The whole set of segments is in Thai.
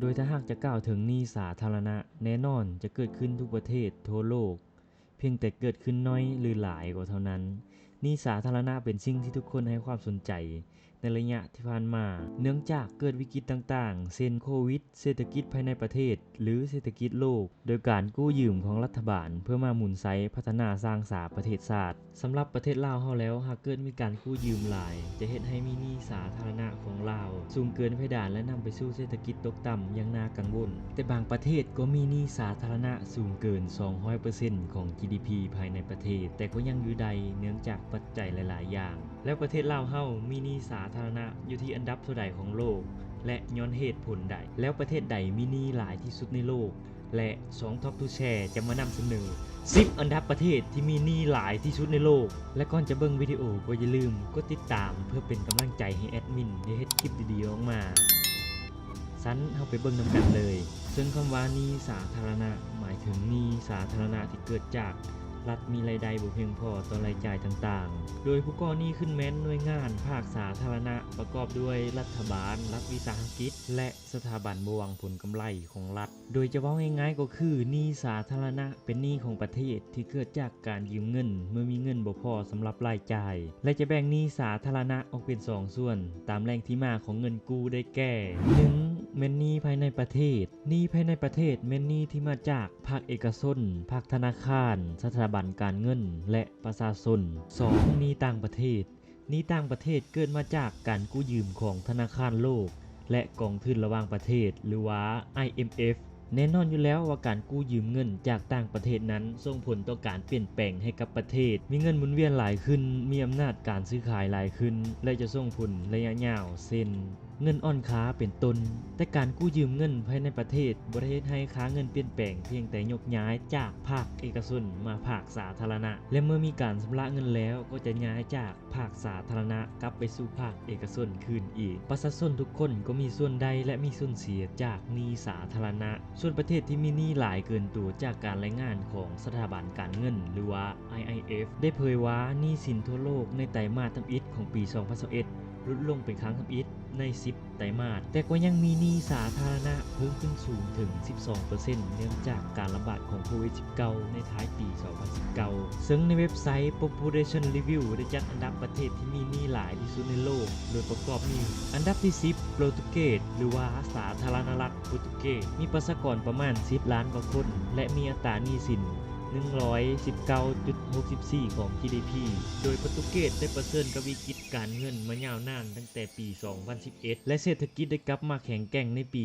โดยถ้าหากจะกล่าวถึงหนี้สาธารณะ แน่นอนจะเกิดขึ้นทุกประเทศทั่วโลก เพียงแต่เกิดขึ้นน้อยหรือหลายกว่าเท่านั้นหนี้สาธารณะเป็นสิ่งที่ทุกคนให้ความสนใจ ในระยะที่ผ่านมา เนื่องจากเกิดวิกฤตต่างๆ เช่นโควิด เศรษฐกิจภายในประเทศ หรือเศรษฐกิจโลก โดยการกู้ยืมของรัฐบาล เพื่อมาหมุนไซพัฒนาสร้างสาประเทศชาติสำหรับประเทศลาวเฮาแล้วหากเกิดมีการกู้ยืมหลาย จะเฮ็ดให้มีหนี้สาธารณะของลาวสูงเกินเพดานและนำไปสู่เศรษฐกิจตกต่ำอย่างน่ากังวล แต่บางประเทศก็มีหนี้สาธารณะสูงเกิน 200%ของ GDP ภายในประเทศ แต่ก็ยังอยู่ใดเนื่องจากปัจจัยหลาย ๆ อย่าง แล้วประเทศลาวเฮามีหนี้สาธารณะอยู่ที่อันดับเท่าใดของโลก และย้อนเหตุผลใด แล้วประเทศใดมีหนี้หลายที่สุดในโลก และ2 Top to Share จะมานำเสนอ 10 อันดับประเทศที่มีหนี้หลายที่สุดในโลก และก่อนจะเบิ่งวิดีโอก็อย่าลืมกดติดตามเพื่อเป็นกำลังใจให้แอดมินได้เฮ็ดคลิปดีๆออกมาสันเข้าไปเบิ่งนำกันเลย ซึ่งคำว่านี้สาธารณะ หมายถึงนี้สาธารณะที่เกิดจาก รัฐมีรายได้บ่เพียงพอต่อรายจ่ายต่างๆ โดยผู้ก่อหนี้ขึ้นแม้นหน่วยงานภาคสาธารณะประกอบด้วยรัฐบาล รัฐวิสาหกิจ และสถาบันบวงผลกำไรของรัฐ โดยจะเว่าง่ายๆก็คือหนี้สาธารณะเป็นหนี้ของประเทศที่เกิดจากการยืมเงิน เมื่อมีเงินบ่พอสำหรับรายจ่าย และจะแบ่งหนี้สาธารณะออกเป็นสองส่วน ตามแหล่งที่มาของเงินกู้ได้แก่ 1. เมนหนี้ภายในประเทศนี้ภายในประเทศเมนหนี้ที่มาจากภาคเอกชนภาคธนาคาร สถาบันการเงิน และประชาชน 2. นี้ต่างประเทศนี้ต่างประเทศเกิดมาจากการกู้ยืมของธนาคารโลก และกองทุนระหว่างประเทศ หรือว่า IMF แน่นอนอยู่แล้วว่าการกู้ยืมเงินจากต่างประเทศนั้นส่งผลต่อการเปลี่ยนแปลงให้กับประเทศ มีเงินหมุนเวียนหลายขึ้น มีอำนาจการซื้อขายหลายขึ้น และจะส่งผลระยะยาวเช่น เงินอ่อนค้าเป็นต้น แต่การกู้ยืมเงินภายในประเทศบ่ได้เฮ็ดให้ค้าเงินเปลี่ยนแปลงเพียงแต่ยกย้ายจากภาคเอกชนมาภาคสาธารณะ และเมื่อมีการชำระเงินแล้วก็จะย้ายจากภาคสาธารณะกลับไปสู่ภาคเอกชนคืนอีก ประชาชนทุกคนก็มีส่วนได้และมีส่วนเสียจากหนี้สาธารณะ ส่วนประเทศที่มีหนี้หลายเกินตัวจากการรายงานของสถาบันการเงิน หรือว่า IIF ได้เผยว่าหนี้สินทั่วโลกในไตรมาสทำอิฐของปี 2021ลดลงเป็นครั้งทำอิฐ ใน 10 ไตรมาส แต่ก็ยังมีหนี้สาธารณะเพิ่มขึ้นสูงถึง 12%เนื่องจากการระบาดของโควิด -19 ในท้ายปี 2019 ซึ่งในเว็บไซต์ Population Review ได้จัดอันดับประเทศที่มีหนี้หลายที่สุดในโลก โดยประกอบมีอันดับที่ 10 โปรตุเกสหรือว่าสาธารณรัฐโปรตุเกสมีประชากรประมาณ 10 ล้านกว่าคน และมีอัตราหนี้สิน 119.64 ของ GDP โดยโปรตุเกสได้ประเผชิญกับวิกฤตการเงินมายาวนานตั้งแต่ปี 2011 และเศรษฐกิจได้กลับมาแข็งแกร่งในปี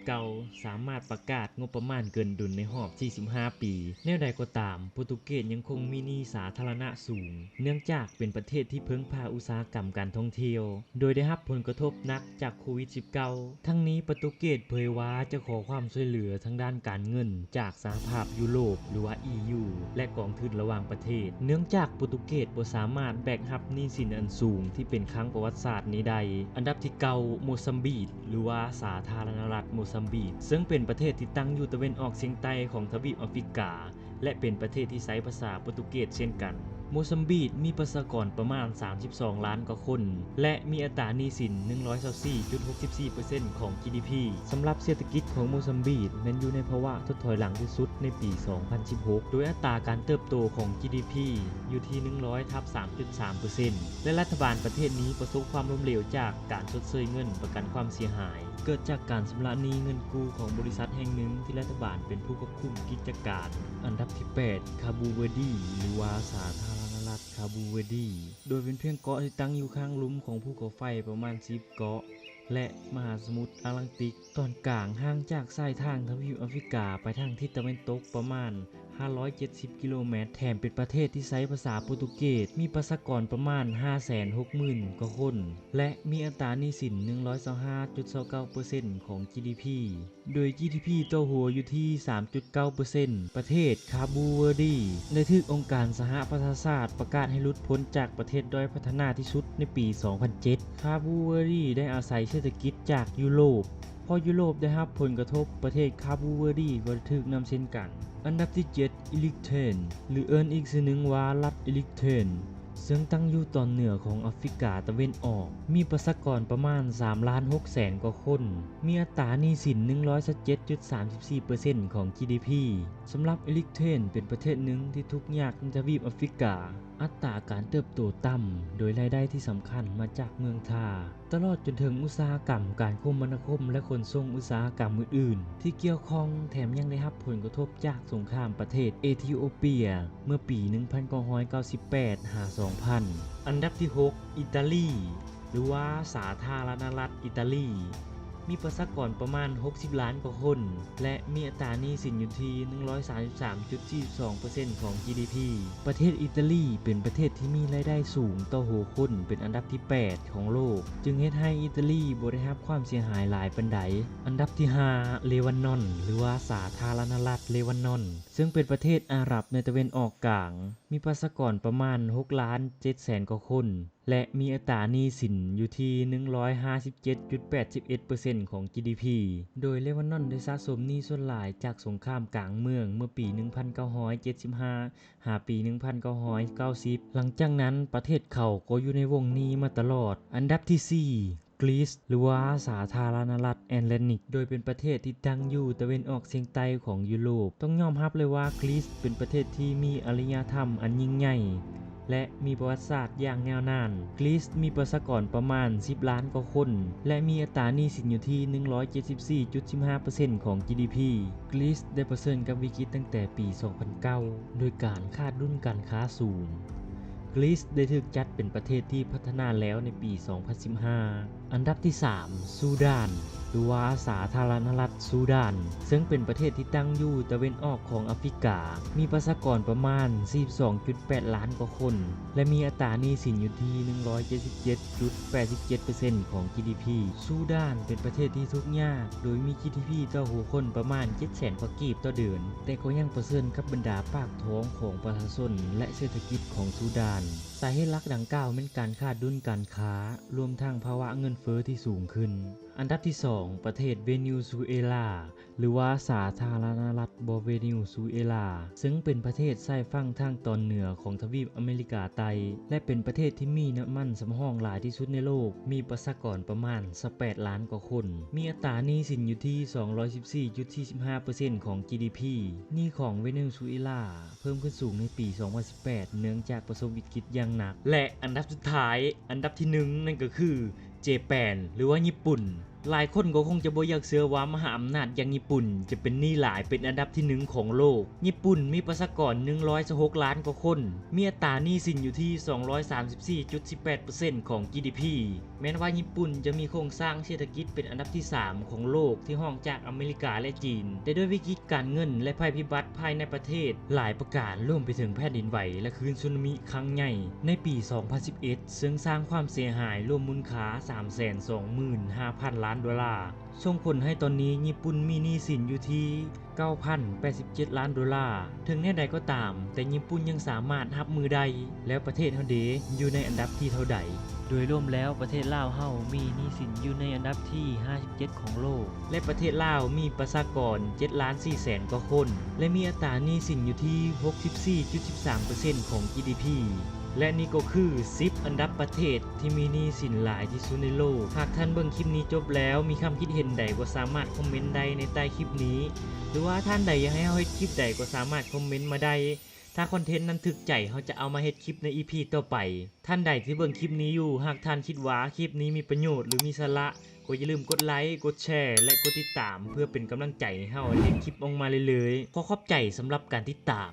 2019 สามารถประกาศงบประมาณเกินดุลในรอบ 45 ปี แนวใดก็ตาม โปรตุเกสยังคงมีหนี้สาธารณะสูง เนื่องจากเป็นประเทศที่เพิ่งพาอุตสาหกรรมการท่องเที่ยว โดยได้รับผลกระทบหนักจากโควิด -19 ทั้งนี้โปรตุเกสเผยว่าจะขอความช่วยเหลือทางด้านการเงินจากสหภาพยุโรปหรือว่า EU และกองทุนระหว่างประเทศ เนื่องจากโปรตุเกสบ่สามารถแบกรับหนี้สินอันสูงที่เป็นครั้งประวัติศาสตร์นี้ได้ อันดับที่เก้าโมซัมบิกหรือว่าสาธารณรัฐโมซัมบิกซึ่งเป็นประเทศที่ตั้งอยู่ตะเวนออกเฉียงใต้ของทวีปแอฟริกา และเป็นประเทศที่ใช้ภาษาโปรตุเกสเช่นกัน โมซัมบิกมีประชากรประมาณ 32 ล้านกว่าคน และมีอัตราหนี้สิน 124.64%ของ GDP สำหรับเศรษฐกิจของโมซัมบิกนั้นอยู่ในภาวะทดถอยหลังที่สุดในปี 2016 โดยอัตราการเติบโตของ GDP อยู่ที่ 100ทับ3.3%และรัฐบาลประเทศนี้ประสบความล้มเหลวจากการชดเชยเงินประกันความเสียหาย เกิดจากการชำระหนี้เงินกู้ของบริษัทแห่งหนึ่งที่รัฐบาลเป็นผู้ควบคุมกิจการ อันดับที่ 8 คาบูเวดีหรือว่าสาธาร คาบูเวดี โดยเป็นเพียงเกาะที่ตั้งอยู่ข้างลุ่มของภูเขาไฟประมาณ10เกาะ และมหาสมุทรแอตแลนติก ตอนกลางห่างจากสายทางทวีปแอฟริกาไปทางทิศตะวันตกประมาณ 570 กิโลเมตร แถมเป็นประเทศที่ใช้ภาษาโปรตุเกส มีประชากรประมาณ 560,000 กว่าคน และมีอัตราหนี้สิน 125.29%ของ GDP โดย GDP ต่อหัวอยู่ที่ 3.9%ประเทศคาบูเวอร์ดีได้ถูกองค์การสหประชาชาติประกาศให้ลุดพ้นจากประเทศด้อยพัฒนาที่สุดในปี 2007 คาบูเวอร์ดีได้อาศัยเศรษฐกิจจากยุโรป พอยุโรปได้รับผลกระทบประเทศคาบูเวอร์ดีก็ถูกนำเช่นกัน อันดับที่ 7 อิลิกเทน หรือเอินอีกชื่อหนึ่งว่ารัฐอิลิกเทนซึ่งตั้งอยู่ตอนเหนือของแอฟริกาตะเวนออก มีประชากรประมาณ3ล้าน6แสนกว่าคน มีอัตราหนี้สิน 117.34%ของ GDP สำหรับเอริกเทนเป็นประเทศหนึ่งที่ทุกข์ยากในทวีปแอฟริกาอัตราการเติบโตต่ำ โดยรายได้ที่สำคัญมาจากเมืองท่า ตลอดจนถึงอุตสาหกรรมการคมนาคม และขนส่งอุตสาหกรรมอื่นๆ ที่เกี่ยวข้องแถมยังได้รับผลกระทบจากสงครามประเทศเอธิโอเปีย เมื่อปี 1998 หา 2000 อันดับที่ 6 อิตาลี หรือว่าสาธารณรัฐอิตาลี มีประชากรประมาณ 60 ล้านกว่าคน และมีอัตราหนี้สินอยู่ที่ 133.42%ของ GDP ประเทศอิตาลีเป็นประเทศที่มีรายได้สูงต่อหัวคนเป็นอันดับที่ 8 ของโลก จึงเฮ็ดให้อิตาลีบ่ได้รับความเสียหายหลายปานใดอันดับที่ 5 เลบานอน หรือว่าสาธารณรัฐเลบานอน ซึ่งเป็นประเทศอาหรับในตะเวนออกกลาง มีประชากรประมาณ6ล้าน7แสนกว่าคน และมีอัตราหนี้สินอยู่ที่ 157.81%ของ GDP โดยเลบานอนได้สะสมหนี้ส่วนหลายจากสงครามกลางเมืองเมื่อปี 1975 หาปี 1990 หลังจากนั้นประเทศเขาก็อยู่ในวงหนี้มาตลอด อันดับที่ 4กรีซหรือว่าสาธารณรัฐแอนเลนิก โดยเป็นประเทศที่ตั้งอยู่ตะเวนออกเฉียงใต้ของยุโรป ต้องยอมรับเลยว่ากรีซเป็นประเทศที่มีอารยธรรมอันยิ่งใหญ่ และมีประวัติศาสตร์อย่างยาวนาน กรีซมีประชากรประมาณ 10 ล้านกว่าคน และมีอัตราหนี้สินอยู่ที่ 174.15%ของ GDP กรีซได้เผชิญกับวิกฤตตั้งแต่ปี 2009 โดยการขาดดุลการค้าสูงกรีซได้ถูกจัดเป็นประเทศที่พัฒนาแล้วในปี 2015 อันดับที่ 3 ซูดาน รือว่าสาธารณรัฐซูดาน ซึ่งเป็นประเทศที่ตั้งอยู่ตะเวนออกของแอฟริกา มีประชากรประมาณ 42.8 ล้านกว่าคน และมีอัตราหนี้สินอยู่ที่ 177.87%ของ GDP ซูดานเป็นประเทศที่ทุกข์ยาก โดยมี GDP ต่อหัวคนประมาณ 700,000กว่ากีบต่อเดือน แต่ก็ยังเผชิญกับบรรดาปากท้องของประชาชนและเศรษฐกิจของซูดาน สาเหตุหลักดังกล่าวเป็นการขาดดุลการค้า รวมทั้งภาวะเงินเฟ้อที่สูงขึ้น อันดับที่ 2ประเทศเวเนซุเอลา หรือว่าสาธารณรัฐบเวเนซุเอลา ซึ่งเป็นประเทศใต้ฝั่งทางตอนเหนือของทวีปอเมริกาใต้และเป็นประเทศที่มีน้ำมันสำรองหลายที่สุดในโลก มีประชากรประมาณ 18 ล้านกว่าคน มีอัตราหนี้สินอยู่ที่ 214.45%ของ GDP หนี้ของเวเนซุเอลา เพิ่มขึ้นสูงในปี 2018 เนื่องจากประสบวิกฤตอย่างหนัก และอันดับสุดท้าย อันดับที่หนึ่งนั่นก็คือเจแปนหรือว่าญี่ปุ่น หลายคนก็คงจะบ่อยากเชื่อว่ามหาอำนาจอย่างญี่ปุ่น จะเป็นหนี้หลายเป็นอันดับที่หนึ่งของโลก ญี่ปุ่นมีประชากร116ล้านกว่าคน มีอัตราหนี้สินอยู่ที่ 234.18%ของ GDP แม้นว่าญี่ปุ่นจะมีโครงสร้างเศรษฐกิจเป็นอันดับที่ 3 ของโลกที่ห้องจากอเมริกาและจีน แต่ด้วยวิกฤตการเงินและภัยพิบัติภายในประเทศ หลายประการรวมไปถึงแผ่นดินไหวและคลื่นสึนามิครั้งใหญ่ในปี 2011 ซึ่งสร้างความเสียหายรวมมูลค่า325,000 ล้านดอลลาร์ ส่งผลให้ตอนนี้ญี่ปุ่นมีหนี้สินอยู่ที่ 9,087 ล้านดอลลาร์ ถึงแน่ใดก็ตาม แต่ญี่ปุ่นยังสามารถรับมือได้ แล้วประเทศเฮาเดอยู่ในอันดับที่เท่าใด โดยรวมแล้วประเทศลาวเฮามีหนี้สินอยู่ในอันดับที่ 57 ของโลก และประเทศลาวมีประชากร7ล้าน4แสนกว่าคน และมีอัตราหนี้สินอยู่ที่ 64.13%ของ GDP และนี่ก็คือ 10 อันดับประเทศที่มีหนี้สินหลายที่สุดในโลก หากท่านเบิ่งคลิปนี้จบแล้วมีคำคิดเห็นนใดก็สามารถคอมเมนต์ได้ในใต้คลิปนี้ หรือว่าท่านใดอยากให้เราเฮ็ดคลิปใดก็สามารถคอมเมนต์มาได้ถ้าคอนเทนต์นั้นถึกใจเขาจะเอามาเฮ็ดคลิปใน EP ต่อไป ท่านใดที่เบิ่งคลิปนี้อยู่ หากท่านคิดว่าคลิปนี้มีประโยชน์หรือมีสาระก็อย่าลืมกดไลค์กดแชร์ และกดติดตาม เพื่อเป็นกำลังใจให้เราเฮ็ดคลิปออกมาเรื่อยๆขอขอบใจสำหรับการติดตาม